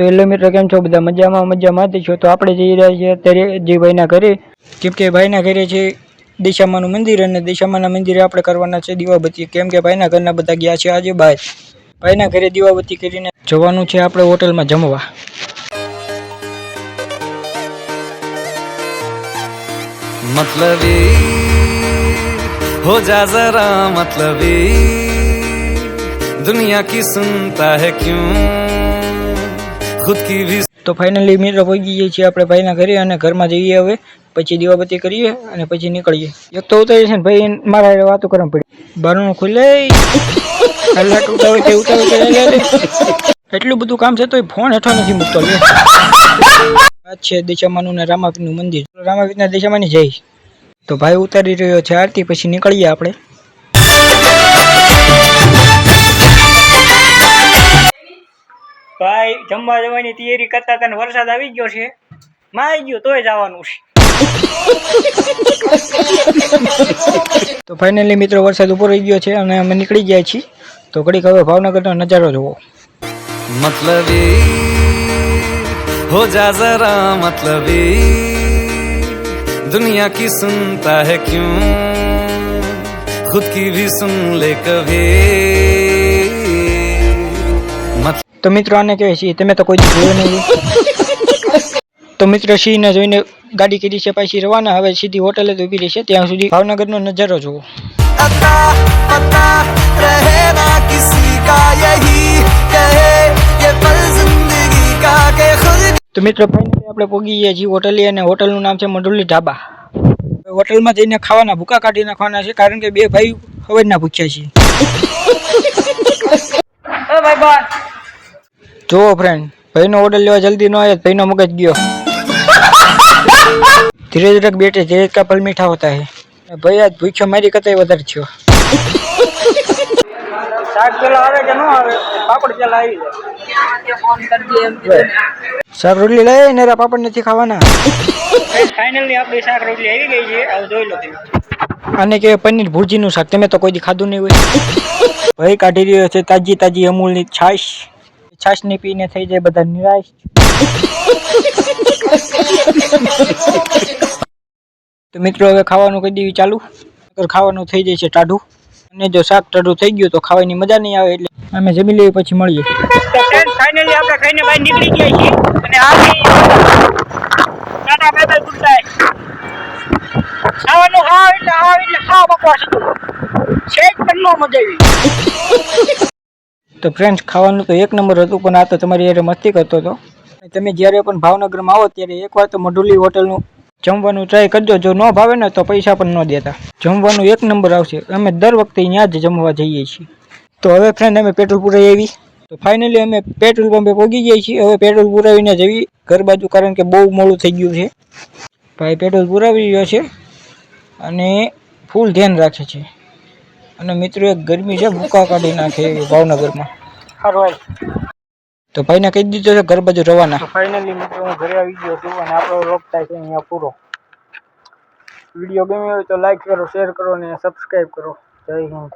તો હેલો મિત્રો કેમ છો બધા? મજામાં મજામાં છો? તો આપણે જઈ રહ્યા છીએ અત્યારે જે ભાઈના ઘરે. કેમ કે ભાઈના ઘરે છે દિશામાનું મંદિર અને દિશામાના મંદિરે આપણે કરવાના છે દીવાબત્તી. કેમ કે ભાઈના ઘરના બધા ગયા છે આજે ભાઈ ભાઈના ઘરે દીવાબત્તી કરીને જવાનું છે આપણે હોટલમાં જમવા. મતલબી, હો જા જરા મતલબી, દુનિયા કી સુનતા હે ખુદ કી भी તો ફાઇનલી મિત્રો પહોંચી જઈએ છીએ આપણે ભાઈના ઘરે અને ઘરમાં જઈએ હવે. પછી દીવાબત્તી કરીએ અને પછી નીકળીએ. એક તો ઉતારીએ છે ને ભાઈ, મારા વાતો કરવા પડી. બારણું ખુલે. કલાક ઉતાવે છે ઉતાવે છે એટલું બધું કામ છે તો ફોન હેઠો નથી મૂકતો લે છે દેશામાનું ને રામાપીરનું મંદિર. રામાપીરના દેશામાની જઈ તો ભાઈ ઉતારી રહ્યો છે આરતી, પછી નીકળીએ આપણે. જમવા જવાની તૈયારી કરતા તને વરસાદ આવી ગયો છે. મારી ગયો તોય જવાનું છે. તો ફાઇનલી મિત્રો વરસાદ ઉપર આવી ગયો છે અને અમે નીકળી ગયા છીએ. તો ઘડીક હવે ભાવનગરનો નજારો જોવો. મતલબ હો જા જરા મતલબ દુનિયા કી સુનતા હે ક્યું? ખુદ કી ભી સુન લે કભી? તો મિત્રો આને કહેવાય સિંહ તમે તો કોઈ જોયો નહીં. તો મિત્રો સિંહને જોઈને ગાડી કરી છે, પાછી રવાના. હવે સીધી હોટલે જ ઊભી છે, ત્યાં સુધી ભાવનગરનો નજારો જુઓ. તો મિત્રો ફાઇનલી આપણે પોગી ગયા છીએ હોટલી, અને હોટલનું નામ છે મંડુલી ઢાબા હોટલમાં જઈને ખાવાના, ભૂકા કાઢી નાખવાના છે, કારણ કે બે ભાઈ હવે ના પૂછ્યા છીએ જુઓ ફ્રેન્ડ ભાઈનો ઓર્ડર લેવા જલ્દી ન આવ્યો ભાઈનો મગજ ગયો. ધીરે ધીરે બેટે જે કા પલ મીઠા હોતા હે. ભાઈ આજ ભૂખ્યો મારી કરતા વધારે થયો. શાક પેલા આવે કે ન આવે? પાપડ પેલા આવી જાય. શાક રોટલી લઈ ને પાપડ નથી ખાવાના. ફાઇનલી આપણી શાક રોટલી આવી ગઈ છે. આવું જોઈ લો આને કે પનીર ભુરજીનું શાક તમે તો કોઈ દી ખાધું નહીં હોય. ભાઈ કાઢી રહ્યો છે તાજી તાજી અમૂલની છાશ. છાશ ને પીને થઈ જાય, બધા નિરાશ તો મિત્રો, હવે ખાવાનું કહી દેવી ચાલુ? નકર ખાવાનું થઈ જાય છે ટાઢું. અને જો શાક ટાઢું થઈ ગયું તો ખાવાની મજા નહીં આવે એટલે અમે જમી લઈએ, પછી મળીએ. ફાઇનલી આપણે ખાઈને નીકળી ગયા ખાવાનું ખાવ એટલે ખાવ એટલે ખાવ બકવાસ નો મજા આવી તો ફ્રેન્ડ્સ ખાવાનું તો એક નંબર હતું, પણ આ તો તમારી યારે મસ્તી કરતો હતો. તમે જ્યારે પણ ભાવનગરમાં આવો ત્યારે એકવાર તો મઢુલી હોટલનું જમવાનું ટ્રાય કરજો. જો ન ભાવે ને તો પૈસા પણ ન દેતા. જમવાનું એક નંબર આવશે. અમે દર વખતે ત્યાં જ જમવા જઈએ છીએ. તો હવે ફ્રેન્ડ અમે પેટ્રોલ પૂરાઈ આવી. તો ફાઇનલી અમે પેટ્રોલ પંપે પહોંચી જઈએ છીએ. હવે પેટ્રોલ પુરાવીને જવી ઘર બાજુ, કારણ કે બહુ મોડું થઈ ગયું છે. ભાઈ, પેટ્રોલ પુરાવી રહ્યો છે અને ફૂલ ધ્યાન રાખે છે. અને મિત્રો એક ગરમી છે ભૂકા કાઢી નાખે એવી ભાવનગરમાં. સારું તો ભાઈને કહી દીધો છે ઘર બાજુ રવાના. ફાઇનલી મિત્રો હું ઘરે આવી ગયો છું અને આપણો રોગ થાય છે અહીંયા પૂરો. વીડિયો ગમ્યો હોય તો લાઈક કરો શેર કરો અને સબસ્ક્રાઈબ કરો. જય હિન્દ.